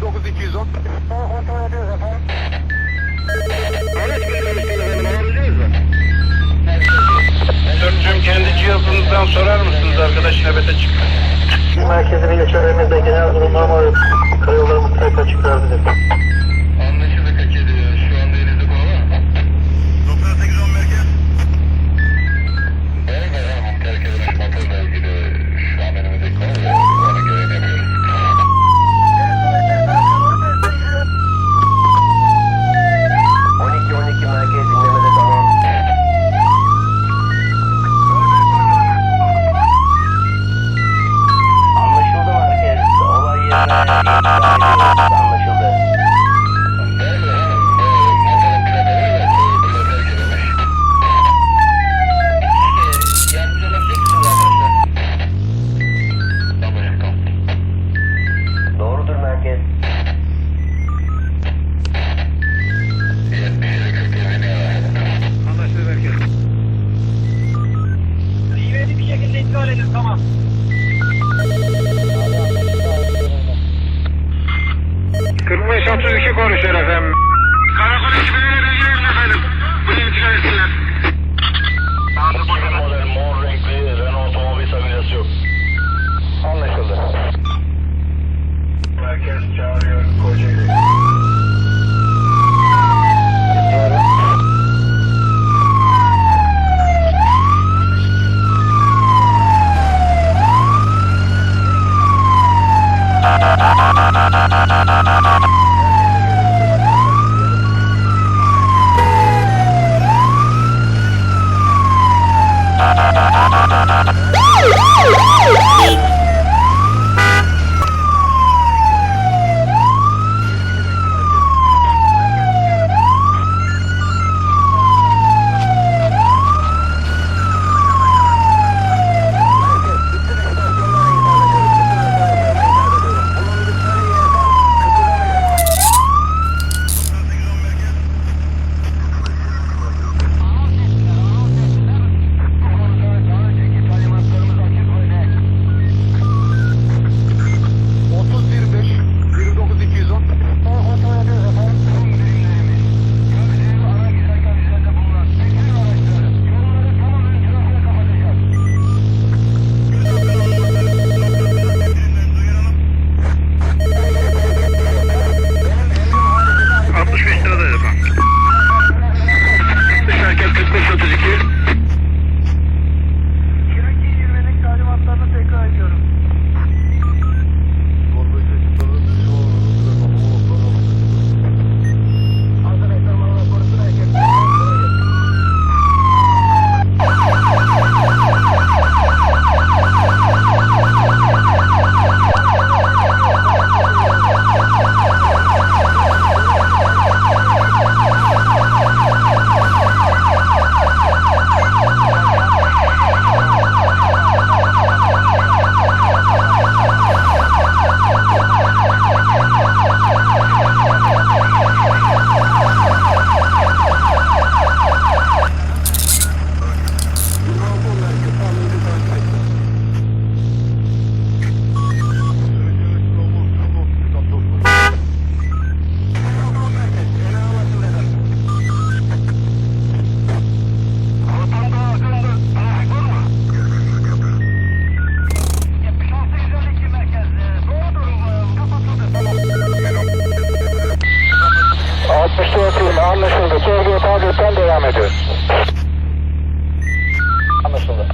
19210. Kontrol ediyoruz efendim. Araç göndermişsiniz efendim. Alabiliyoruz mu? Dörtcüm kendi cihazınızdan sorar mısınız arkadaş nöbete çıktı. Merkezi bir geçerlerimizde genel durumlar var. Karayollarımız tek açıklar bize. Kırmızı 32 konuşuyor efendim. Karakol ekibine bilgi verin efendim. Buraya intikal etsinler. model mor renkli Renault otomobil tabelayası yok. Anlaşıldı. Merkez çağırıyor Kocaeli. Anlaşıldı. Sorguya tabiyetten devam ediyoruz. Anlaşıldı.